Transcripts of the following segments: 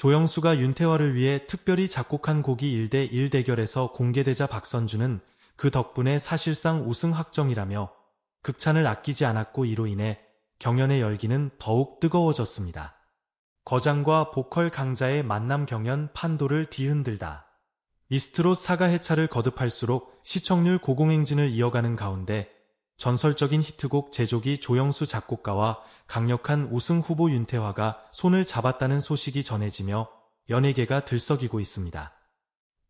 조영수가 윤태화를 위해 특별히 작곡한 곡이 1대 1 대결에서 공개되자 박선주는 그 덕분에 사실상 우승 확정이라며 극찬을 아끼지 않았고 이로 인해 경연의 열기는 더욱 뜨거워졌습니다. 거장과 보컬 강자의 만남 경연 판도를 뒤흔들다. 미스트롯 사가 해차를 거듭할수록 시청률 고공행진을 이어가는 가운데 전설적인 히트곡 제조기 조영수 작곡가와 강력한 우승 후보 윤태화가 손을 잡았다는 소식이 전해지며 연예계가 들썩이고 있습니다.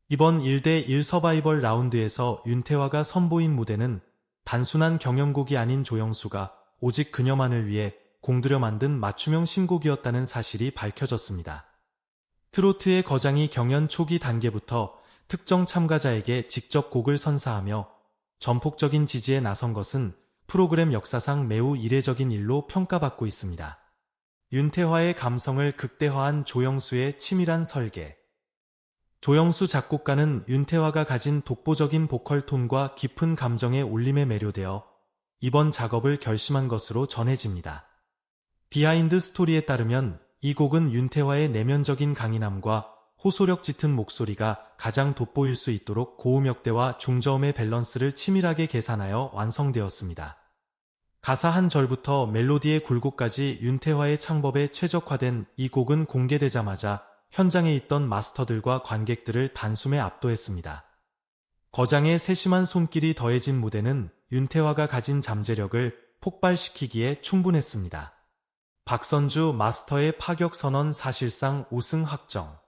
이번 1대1 서바이벌 라운드에서 윤태화가 선보인 무대는 단순한 경연곡이 아닌 조영수가 오직 그녀만을 위해 공들여 만든 맞춤형 신곡이었다는 사실이 밝혀졌습니다. 트로트의 거장이 경연 초기 단계부터 특정 참가자에게 직접 곡을 선사하며 전폭적인 지지에 나선 것은 프로그램 역사상 매우 이례적인 일로 평가받고 있습니다. 윤태화의 감성을 극대화한 조영수의 치밀한 설계. 조영수 작곡가는 윤태화가 가진 독보적인 보컬 톤과 깊은 감정의 울림에 매료되어 이번 작업을 결심한 것으로 전해집니다. 비하인드 스토리에 따르면 이 곡은 윤태화의 내면적인 강인함과 호소력 짙은 목소리가 가장 돋보일 수 있도록 고음역대와 중저음의 밸런스를 치밀하게 계산하여 완성되었습니다. 가사 한 절부터 멜로디의 굴곡까지 윤태화의 창법에 최적화된 이 곡은 공개되자마자 현장에 있던 마스터들과 관객들을 단숨에 압도했습니다. 거장의 세심한 손길이 더해진 무대는 윤태화가 가진 잠재력을 폭발시키기에 충분했습니다. 박선주 마스터의 파격 선언 사실상 우승 확정.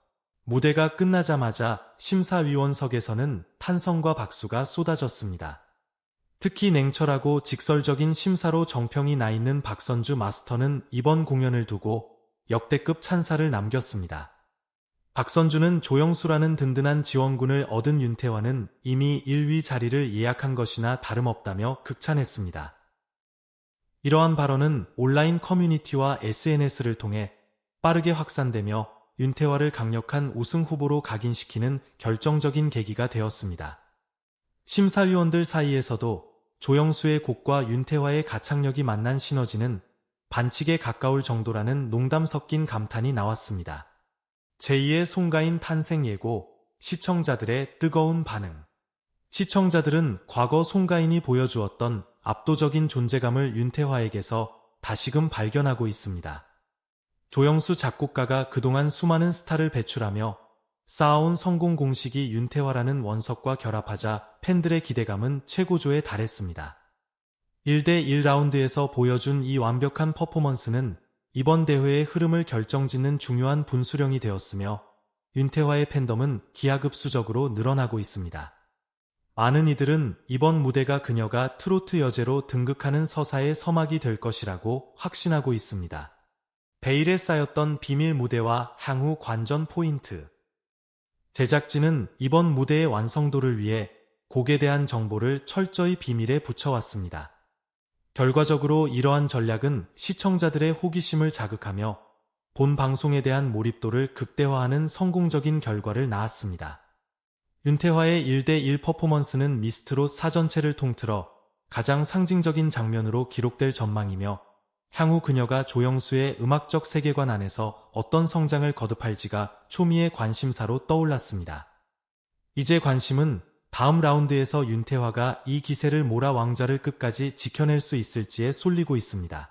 무대가 끝나자마자 심사위원석에서는 탄성과 박수가 쏟아졌습니다. 특히 냉철하고 직설적인 심사로 정평이 나 있는 박선주 마스터는 이번 공연을 두고 역대급 찬사를 남겼습니다. 박선주는 조영수라는 든든한 지원군을 얻은 윤태화는 이미 1위 자리를 예약한 것이나 다름없다며 극찬했습니다. 이러한 발언은 온라인 커뮤니티와 SNS를 통해 빠르게 확산되며 윤태화를 강력한 우승 후보로 각인시키는 결정적인 계기가 되었습니다. 심사위원들 사이에서도 조영수의 곡과 윤태화의 가창력이 만난 시너지는 반칙에 가까울 정도라는 농담 섞인 감탄이 나왔습니다. 제2의 송가인 탄생 예고, 시청자들의 뜨거운 반응. 시청자들은 과거 송가인이 보여주었던 압도적인 존재감을 윤태화에게서 다시금 발견하고 있습니다. 조영수 작곡가가 그동안 수많은 스타를 배출하며 쌓아온 성공 공식이 윤태화라는 원석과 결합하자 팬들의 기대감은 최고조에 달했습니다. 1대 1 라운드에서 보여준 이 완벽한 퍼포먼스는 이번 대회의 흐름을 결정짓는 중요한 분수령이 되었으며 윤태화의 팬덤은 기하급수적으로 늘어나고 있습니다. 많은 이들은 이번 무대가 그녀가 트로트 여제로 등극하는 서사의 서막이 될 것이라고 확신하고 있습니다. 베일에 쌓였던 비밀 무대와 향후 관전 포인트. 제작진은 이번 무대의 완성도를 위해 곡에 대한 정보를 철저히 비밀에 붙여왔습니다. 결과적으로 이러한 전략은 시청자들의 호기심을 자극하며 본 방송에 대한 몰입도를 극대화하는 성공적인 결과를 낳았습니다. 윤태화의 1대1 퍼포먼스는 미스트롯 사전체를 통틀어 가장 상징적인 장면으로 기록될 전망이며 향후 그녀가 조영수의 음악적 세계관 안에서 어떤 성장을 거듭할지가 초미의 관심사로 떠올랐습니다. 이제 관심은 다음 라운드에서 윤태화가 이 기세를 몰아 왕자를 끝까지 지켜낼 수 있을지에 쏠리고 있습니다.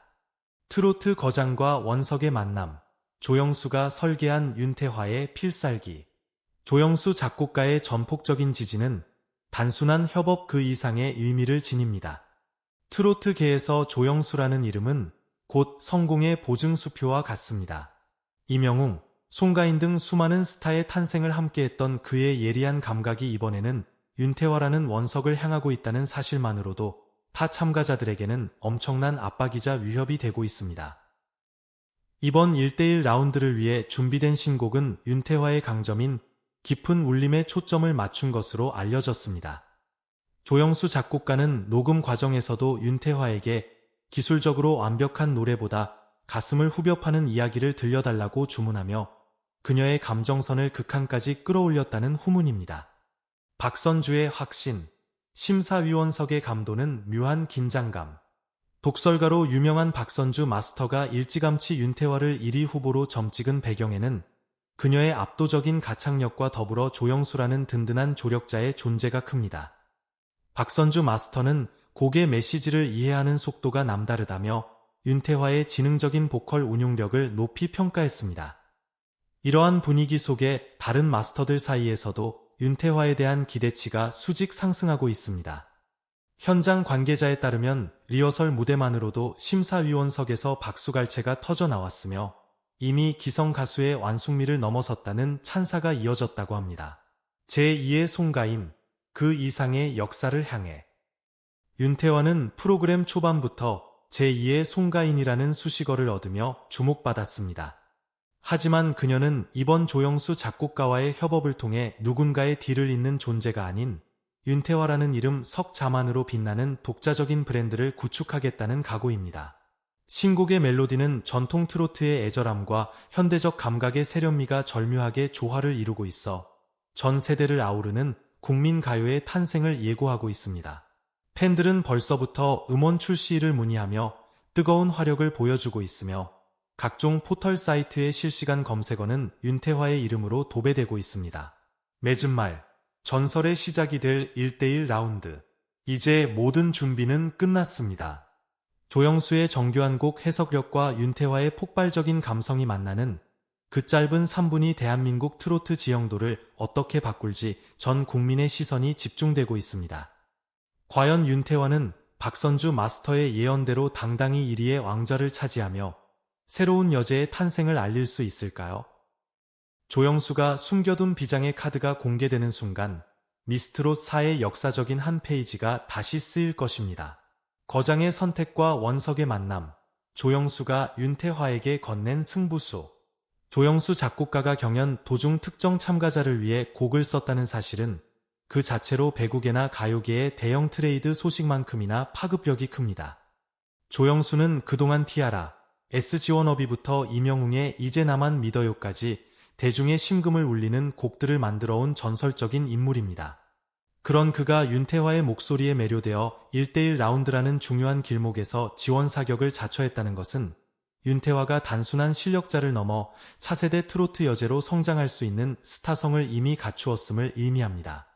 트로트 거장과 원석의 만남, 조영수가 설계한 윤태화의 필살기, 조영수 작곡가의 전폭적인 지지는 단순한 협업 그 이상의 의미를 지닙니다. 트로트계에서 조영수라는 이름은 곧 성공의 보증수표와 같습니다. 이명웅, 송가인 등 수많은 스타의 탄생을 함께했던 그의 예리한 감각이 이번에는 윤태화라는 원석을 향하고 있다는 사실만으로도 타 참가자들에게는 엄청난 압박이자 위협이 되고 있습니다. 이번 1대1 라운드를 위해 준비된 신곡은 윤태화의 강점인 깊은 울림에 초점을 맞춘 것으로 알려졌습니다. 조영수 작곡가는 녹음 과정에서도 윤태화에게 기술적으로 완벽한 노래보다 가슴을 후벼 파는 이야기를 들려달라고 주문하며 그녀의 감정선을 극한까지 끌어올렸다는 후문입니다. 박선주의 확신, 심사위원석의 감도는 묘한 긴장감. 독설가로 유명한 박선주 마스터가 일찌감치 윤태화를 1위 후보로 점찍은 배경에는 그녀의 압도적인 가창력과 더불어 조영수라는 든든한 조력자의 존재가 큽니다. 박선주 마스터는 곡의 메시지를 이해하는 속도가 남다르다며 윤태화의 지능적인 보컬 운용력을 높이 평가했습니다. 이러한 분위기 속에 다른 마스터들 사이에서도 윤태화에 대한 기대치가 수직 상승하고 있습니다. 현장 관계자에 따르면 리허설 무대만으로도 심사위원석에서 박수갈채가 터져 나왔으며 이미 기성 가수의 완숙미를 넘어섰다는 찬사가 이어졌다고 합니다. 제2의 송가인, 그 이상의 역사를 향해 윤태환은 프로그램 초반부터 제2의 송가인이라는 수식어를 얻으며 주목받았습니다. 하지만 그녀는 이번 조영수 작곡가와의 협업을 통해 누군가의 뒤를 잇는 존재가 아닌 윤태화라는 이름 석 자만으로 빛나는 독자적인 브랜드를 구축하겠다는 각오입니다. 신곡의 멜로디는 전통 트로트의 애절함과 현대적 감각의 세련미가 절묘하게 조화를 이루고 있어 전 세대를 아우르는 국민 가요의 탄생을 예고하고 있습니다. 팬들은 벌써부터 음원 출시를 문의하며 뜨거운 화력을 보여주고 있으며 각종 포털 사이트의 실시간 검색어는 윤태화의 이름으로 도배되고 있습니다. 맺은 말, 전설의 시작이 될 1대1 라운드. 이제 모든 준비는 끝났습니다. 조영수의 정교한 곡 해석력과 윤태화의 폭발적인 감성이 만나는 그 짧은 3분이 대한민국 트로트 지형도를 어떻게 바꿀지 전 국민의 시선이 집중되고 있습니다. 과연 윤태화는 박선주 마스터의 예언대로 당당히 1위의 왕좌를 차지하며 새로운 여제의 탄생을 알릴 수 있을까요? 조영수가 숨겨둔 비장의 카드가 공개되는 순간 미스트롯 4의 역사적인 한 페이지가 다시 쓰일 것입니다. 거장의 선택과 원석의 만남, 조영수가 윤태화에게 건넨 승부수, 조영수 작곡가가 경연 도중 특정 참가자를 위해 곡을 썼다는 사실은 그 자체로 배국계나 가요계의 대형 트레이드 소식만큼이나 파급력이 큽니다. 조영수는 그동안 티아라, SG워너비부터 이명웅의 이제 나만 믿어요까지 대중의 심금을 울리는 곡들을 만들어 온 전설적인 인물입니다. 그런 그가 윤태화의 목소리에 매료되어 1대1 라운드라는 중요한 길목에서 지원 사격을 자처했다는 것은 윤태화가 단순한 실력자를 넘어 차세대 트로트 여제로 성장할 수 있는 스타성을 이미 갖추었음을 의미합니다.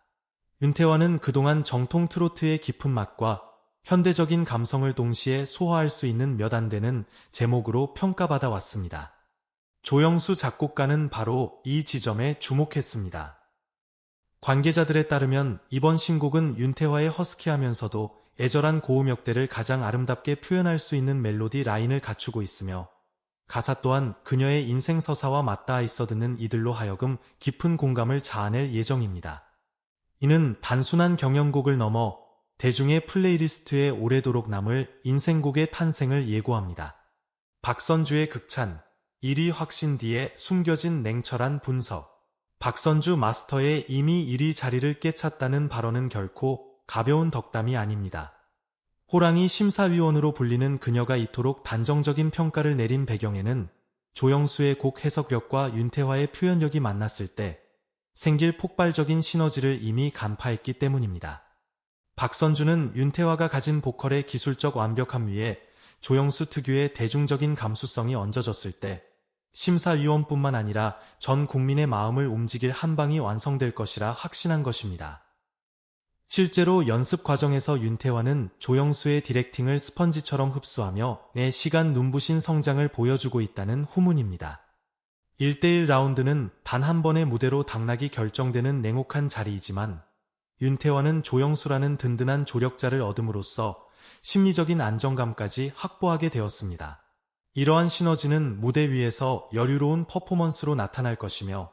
윤태화는 그동안 정통 트로트의 깊은 맛과 현대적인 감성을 동시에 소화할 수 있는 몇 안 되는 제목으로 평가받아 왔습니다. 조영수 작곡가는 바로 이 지점에 주목했습니다. 관계자들에 따르면 이번 신곡은 윤태화의 허스키하면서도 애절한 고음역대를 가장 아름답게 표현할 수 있는 멜로디 라인을 갖추고 있으며 가사 또한 그녀의 인생 서사와 맞닿아 있어 듣는 이들로 하여금 깊은 공감을 자아낼 예정입니다. 이는 단순한 경연곡을 넘어 대중의 플레이리스트에 오래도록 남을 인생곡의 탄생을 예고합니다. 박선주의 극찬 1위 확신 뒤에 숨겨진 냉철한 분석 박선주 마스터의 이미 1위 자리를 깨찼다는 발언은 결코 가벼운 덕담이 아닙니다. 호랑이 심사위원으로 불리는 그녀가 이토록 단정적인 평가를 내린 배경에는 조영수의 곡 해석력과 윤태화의 표현력이 만났을 때 생길 폭발적인 시너지를 이미 간파했기 때문입니다. 박선주는 윤태화가 가진 보컬의 기술적 완벽함 위에 조영수 특유의 대중적인 감수성이 얹어졌을 때 심사위원뿐만 아니라 전 국민의 마음을 움직일 한 방이 완성될 것이라 확신한 것입니다. 실제로 연습 과정에서 윤태화는 조영수의 디렉팅을 스펀지처럼 흡수하며 내 시간 눈부신 성장을 보여주고 있다는 후문입니다. 1대1 라운드는 단 한 번의 무대로 당락이 결정되는 냉혹한 자리이지만 윤태화는 조영수라는 든든한 조력자를 얻음으로써 심리적인 안정감까지 확보하게 되었습니다. 이러한 시너지는 무대 위에서 여유로운 퍼포먼스로 나타날 것이며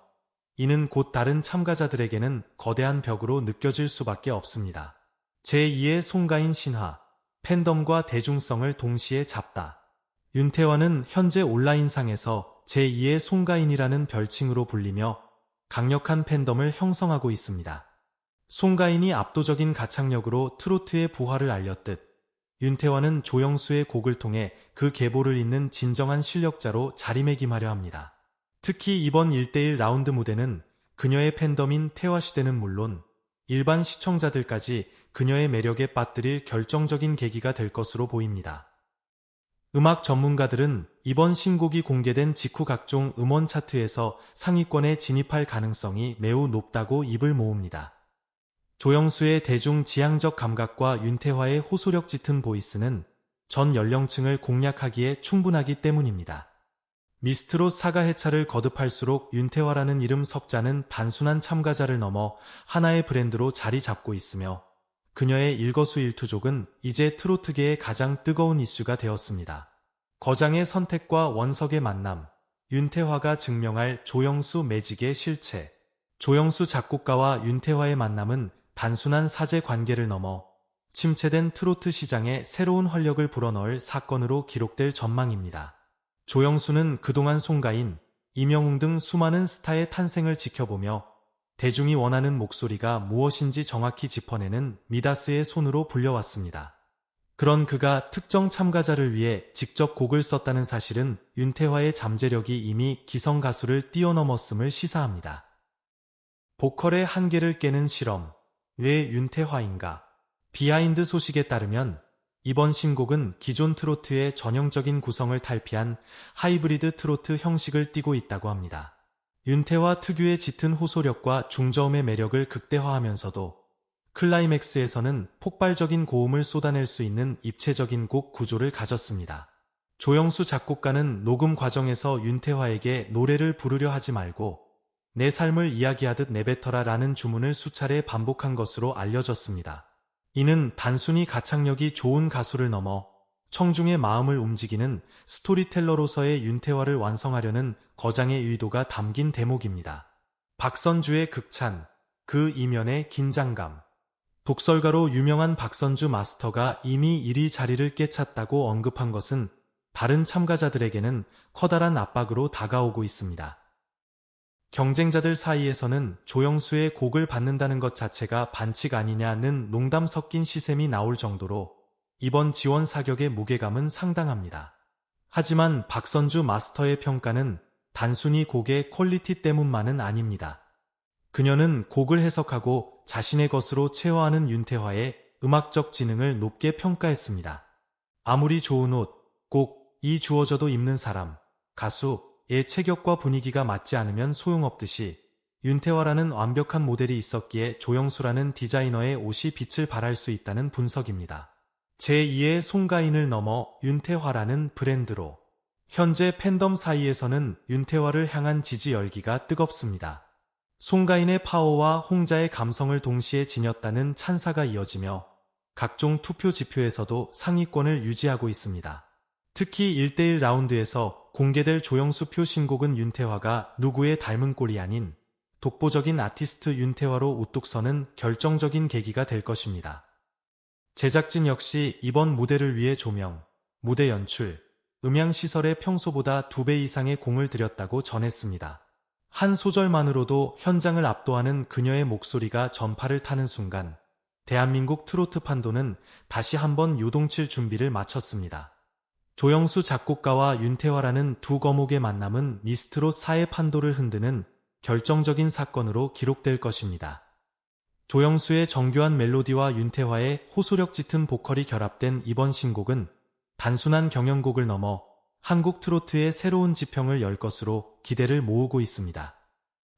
이는 곧 다른 참가자들에게는 거대한 벽으로 느껴질 수밖에 없습니다. 제2의 송가인 신화, 팬덤과 대중성을 동시에 잡다. 윤태화는 현재 온라인상에서 제2의 송가인이라는 별칭으로 불리며 강력한 팬덤을 형성하고 있습니다. 송가인이 압도적인 가창력으로 트로트의 부활을 알렸듯 윤태환은 조영수의 곡을 통해 그 계보를 잇는 진정한 실력자로 자리매김하려 합니다. 특히 이번 1대1 라운드 무대는 그녀의 팬덤인 태화시대는 물론 일반 시청자들까지 그녀의 매력에 빠뜨릴 결정적인 계기가 될 것으로 보입니다. 음악 전문가들은 이번 신곡이 공개된 직후 각종 음원 차트에서 상위권에 진입할 가능성이 매우 높다고 입을 모읍니다. 조영수의 대중 지향적 감각과 윤태화의 호소력 짙은 보이스는 전 연령층을 공략하기에 충분하기 때문입니다. 미스트롯 사가 해차를 거듭할수록 윤태화라는 이름 석자는 단순한 참가자를 넘어 하나의 브랜드로 자리 잡고 있으며 그녀의 일거수일투족은 이제 트로트계의 가장 뜨거운 이슈가 되었습니다. 거장의 선택과 원석의 만남, 윤태화가 증명할 조영수 매직의 실체. 조영수 작곡가와 윤태화의 만남은 단순한 사제 관계를 넘어 침체된 트로트 시장에 새로운 활력을 불어넣을 사건으로 기록될 전망입니다. 조영수는 그동안 송가인, 이명웅 등 수많은 스타의 탄생을 지켜보며 대중이 원하는 목소리가 무엇인지 정확히 짚어내는 미다스의 손으로 불려왔습니다. 그런 그가 특정 참가자를 위해 직접 곡을 썼다는 사실은 윤태화의 잠재력이 이미 기성 가수를 뛰어넘었음을 시사합니다. 보컬의 한계를 깨는 실험, 왜 윤태화인가? 비하인드 소식에 따르면 이번 신곡은 기존 트로트의 전형적인 구성을 탈피한 하이브리드 트로트 형식을 띠고 있다고 합니다. 윤태화 특유의 짙은 호소력과 중저음의 매력을 극대화하면서도 클라이맥스에서는 폭발적인 고음을 쏟아낼 수 있는 입체적인 곡 구조를 가졌습니다. 조영수 작곡가는 녹음 과정에서 윤태화에게 노래를 부르려 하지 말고 내 삶을 이야기하듯 내뱉어라 라는 주문을 수차례 반복한 것으로 알려졌습니다. 이는 단순히 가창력이 좋은 가수를 넘어 청중의 마음을 움직이는 스토리텔러로서의 윤태화를 완성하려는 거장의 의도가 담긴 대목입니다. 박선주의 극찬, 그 이면의 긴장감. 독설가로 유명한 박선주 마스터가 이미 1위 자리를 깨찼다고 언급한 것은 다른 참가자들에게는 커다란 압박으로 다가오고 있습니다. 경쟁자들 사이에서는 조영수의 곡을 받는다는 것 자체가 반칙 아니냐는 농담 섞인 시샘이 나올 정도로 이번 지원 사격의 무게감은 상당합니다. 하지만 박선주 마스터의 평가는 단순히 곡의 퀄리티 때문만은 아닙니다. 그녀는 곡을 해석하고 자신의 것으로 체화하는 윤태화의 음악적 지능을 높게 평가했습니다. 아무리 좋은 옷, 꼭 이 주어져도 입는 사람, 가수, 의 체격과 분위기가 맞지 않으면 소용없듯이 윤태화라는 완벽한 모델이 있었기에 조영수라는 디자이너의 옷이 빛을 발할 수 있다는 분석입니다. 제2의 송가인을 넘어 윤태화라는 브랜드로 현재 팬덤 사이에서는 윤태화를 향한 지지 열기가 뜨겁습니다. 송가인의 파워와 홍자의 감성을 동시에 지녔다는 찬사가 이어지며 각종 투표 지표에서도 상위권을 유지하고 있습니다. 특히 1대1 라운드에서 공개될 조영수 표 신곡은 윤태화가 누구의 닮은 꼴이 아닌 독보적인 아티스트 윤태화로 우뚝 서는 결정적인 계기가 될 것입니다. 제작진 역시 이번 무대를 위해 조명, 무대 연출, 음향 시설에 평소보다 두배 이상의 공을 들였다고 전했습니다. 한 소절만으로도 현장을 압도하는 그녀의 목소리가 전파를 타는 순간 대한민국 트로트 판도는 다시 한번 요동칠 준비를 마쳤습니다. 조영수 작곡가와 윤태화라는 두 거목의 만남은 미스트로 사회 판도를 흔드는 결정적인 사건으로 기록될 것입니다. 조영수의 정교한 멜로디와 윤태화의 호소력 짙은 보컬이 결합된 이번 신곡은 단순한 경연곡을 넘어 한국 트로트의 새로운 지평을 열 것으로 기대를 모으고 있습니다.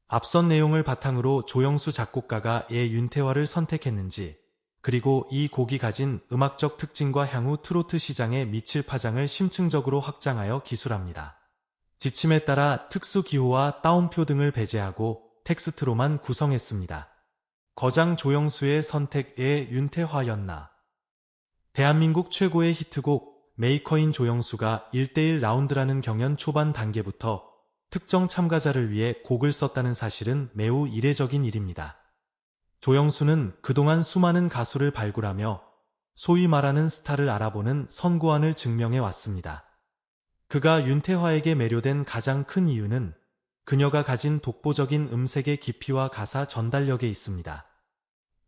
앞선 내용을 바탕으로 조영수 작곡가가 애 윤태화를 선택했는지 그리고 이 곡이 가진 음악적 특징과 향후 트로트 시장에 미칠 파장을 심층적으로 확장하여 기술합니다. 지침에 따라 특수 기호와 따옴표 등을 배제하고 텍스트로만 구성했습니다. 거장 조영수의 선택에 윤태화였나. 대한민국 최고의 히트곡 메이커인 조영수가 1대1 라운드라는 경연 초반 단계부터 특정 참가자를 위해 곡을 썼다는 사실은 매우 이례적인 일입니다. 조영수는 그동안 수많은 가수를 발굴하며 소위 말하는 스타를 알아보는 선구안을 증명해 왔습니다. 그가 윤태화에게 매료된 가장 큰 이유는 그녀가 가진 독보적인 음색의 깊이와 가사 전달력에 있습니다.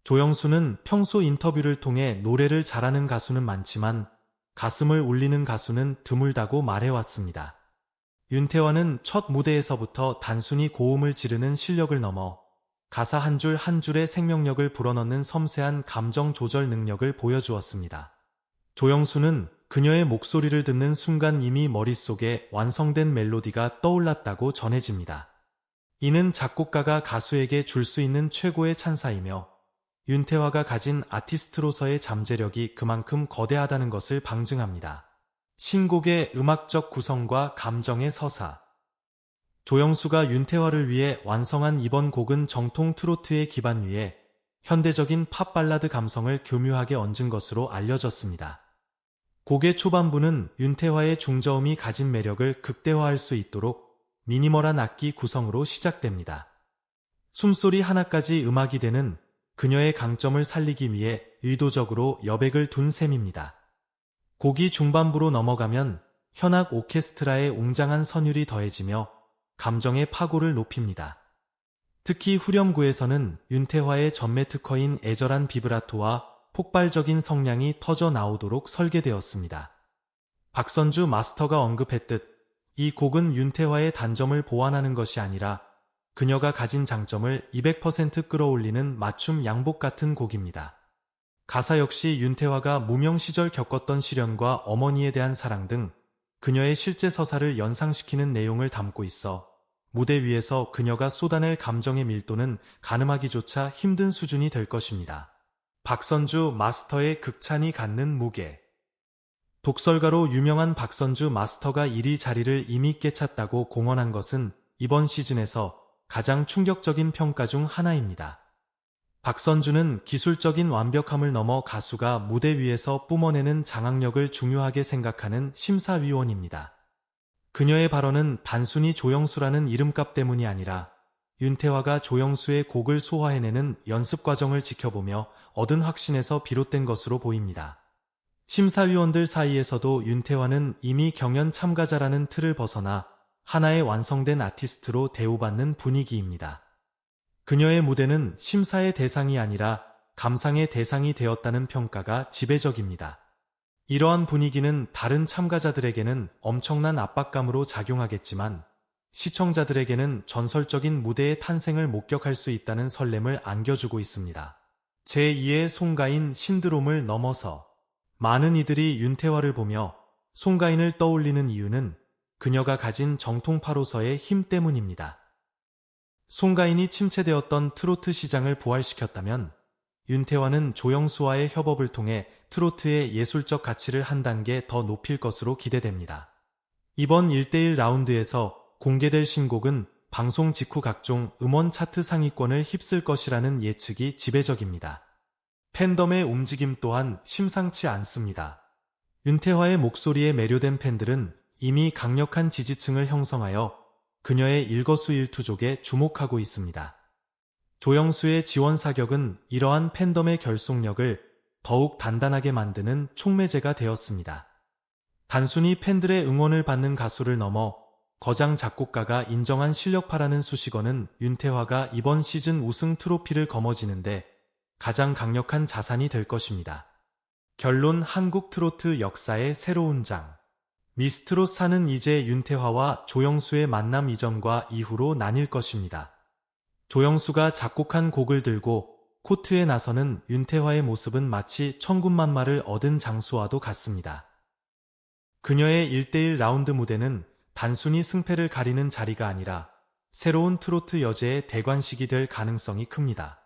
조영수는 평소 인터뷰를 통해 노래를 잘하는 가수는 많지만 가슴을 울리는 가수는 드물다고 말해왔습니다. 윤태화는 첫 무대에서부터 단순히 고음을 지르는 실력을 넘어 가사 한줄한 줄의 생명력을 불어넣는 섬세한 감정 조절 능력을 보여주었습니다. 조영수는 그녀의 목소리를 듣는 순간 이미 머릿속에 완성된 멜로디가 떠올랐다고 전해집니다. 이는 작곡가가 가수에게 줄 수 있는 최고의 찬사이며 윤태화가 가진 아티스트로서의 잠재력이 그만큼 거대하다는 것을 방증합니다. 신곡의 음악적 구성과 감정의 서사 조영수가 윤태화를 위해 완성한 이번 곡은 정통 트로트의 기반 위에 현대적인 팝 발라드 감성을 교묘하게 얹은 것으로 알려졌습니다. 곡의 초반부는 윤태화의 중저음이 가진 매력을 극대화할 수 있도록 미니멀한 악기 구성으로 시작됩니다. 숨소리 하나까지 음악이 되는 그녀의 강점을 살리기 위해 의도적으로 여백을 둔 셈입니다. 곡이 중반부로 넘어가면 현악 오케스트라의 웅장한 선율이 더해지며 감정의 파고를 높입니다. 특히 후렴구에서는 윤태화의 전매 특허인 애절한 비브라토와 폭발적인 성량이 터져 나오도록 설계되었습니다. 박선주 마스터가 언급했듯 이 곡은 윤태화의 단점을 보완하는 것이 아니라 그녀가 가진 장점을 200% 끌어올리는 맞춤 양복 같은 곡입니다. 가사 역시 윤태화가 무명 시절 겪었던 시련과 어머니에 대한 사랑 등 그녀의 실제 서사를 연상시키는 내용을 담고 있어 무대 위에서 그녀가 쏟아낼 감정의 밀도는 가늠하기조차 힘든 수준이 될 것입니다. 박선주 마스터의 극찬이 갖는 무게 독설가로 유명한 박선주 마스터가 이리 자리를 이미 깨찼다고 공언한 것은 이번 시즌에서 가장 충격적인 평가 중 하나입니다. 박선주는 기술적인 완벽함을 넘어 가수가 무대 위에서 뿜어내는 장악력을 중요하게 생각하는 심사위원입니다. 그녀의 발언은 단순히 조영수라는 이름값 때문이 아니라 윤태화가 조영수의 곡을 소화해내는 연습 과정을 지켜보며 얻은 확신에서 비롯된 것으로 보입니다. 심사위원들 사이에서도 윤태화는 이미 경연 참가자라는 틀을 벗어나 하나의 완성된 아티스트로 대우받는 분위기입니다. 그녀의 무대는 심사의 대상이 아니라 감상의 대상이 되었다는 평가가 지배적입니다. 이러한 분위기는 다른 참가자들에게는 엄청난 압박감으로 작용하겠지만 시청자들에게는 전설적인 무대의 탄생을 목격할 수 있다는 설렘을 안겨주고 있습니다. 제2의 송가인 신드롬을 넘어서 많은 이들이 윤태화를 보며 송가인을 떠올리는 이유는 그녀가 가진 정통파로서의 힘 때문입니다. 송가인이 침체되었던 트로트 시장을 부활시켰다면 윤태화는 조영수와의 협업을 통해 트로트의 예술적 가치를 한 단계 더 높일 것으로 기대됩니다. 이번 1대1 라운드에서 공개될 신곡은 방송 직후 각종 음원 차트 상위권을 휩쓸 것이라는 예측이 지배적입니다. 팬덤의 움직임 또한 심상치 않습니다. 윤태화의 목소리에 매료된 팬들은 이미 강력한 지지층을 형성하여 그녀의 일거수일투족에 주목하고 있습니다. 조영수의 지원 사격은 이러한 팬덤의 결속력을 더욱 단단하게 만드는 촉매제가 되었습니다. 단순히 팬들의 응원을 받는 가수를 넘어 거장 작곡가가 인정한 실력파라는 수식어는 윤태화가 이번 시즌 우승 트로피를 거머쥐는데 가장 강력한 자산이 될 것입니다. 결론 한국 트로트 역사의 새로운 장 미스트롯 사는 이제 윤태화와 조영수의 만남 이전과 이후로 나뉠 것입니다. 조영수가 작곡한 곡을 들고 코트에 나서는 윤태화의 모습은 마치 천군만마를 얻은 장수와도 같습니다. 그녀의 1대1 라운드 무대는 단순히 승패를 가리는 자리가 아니라 새로운 트로트 여제의 대관식이 될 가능성이 큽니다.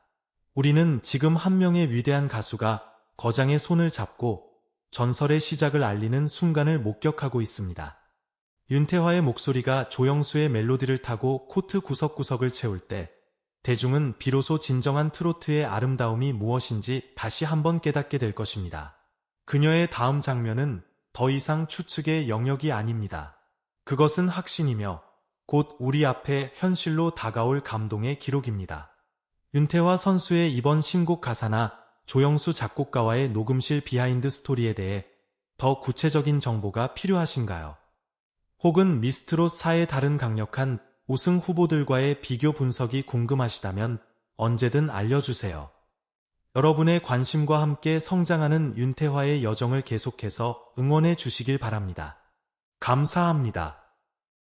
우리는 지금 한 명의 위대한 가수가 거장의 손을 잡고 전설의 시작을 알리는 순간을 목격하고 있습니다. 윤태화의 목소리가 조영수의 멜로디를 타고 코트 구석구석을 채울 때 대중은 비로소 진정한 트로트의 아름다움이 무엇인지 다시 한번 깨닫게 될 것입니다. 그녀의 다음 장면은 더 이상 추측의 영역이 아닙니다. 그것은 확신이며 곧 우리 앞에 현실로 다가올 감동의 기록입니다. 윤태화 선수의 이번 신곡 가사나 조영수 작곡가와의 녹음실 비하인드 스토리에 대해 더 구체적인 정보가 필요하신가요? 혹은 미스트롯 사의 다른 강력한 우승 후보들과의 비교 분석이 궁금하시다면 언제든 알려주세요. 여러분의 관심과 함께 성장하는 윤태화의 여정을 계속해서 응원해 주시길 바랍니다. 감사합니다.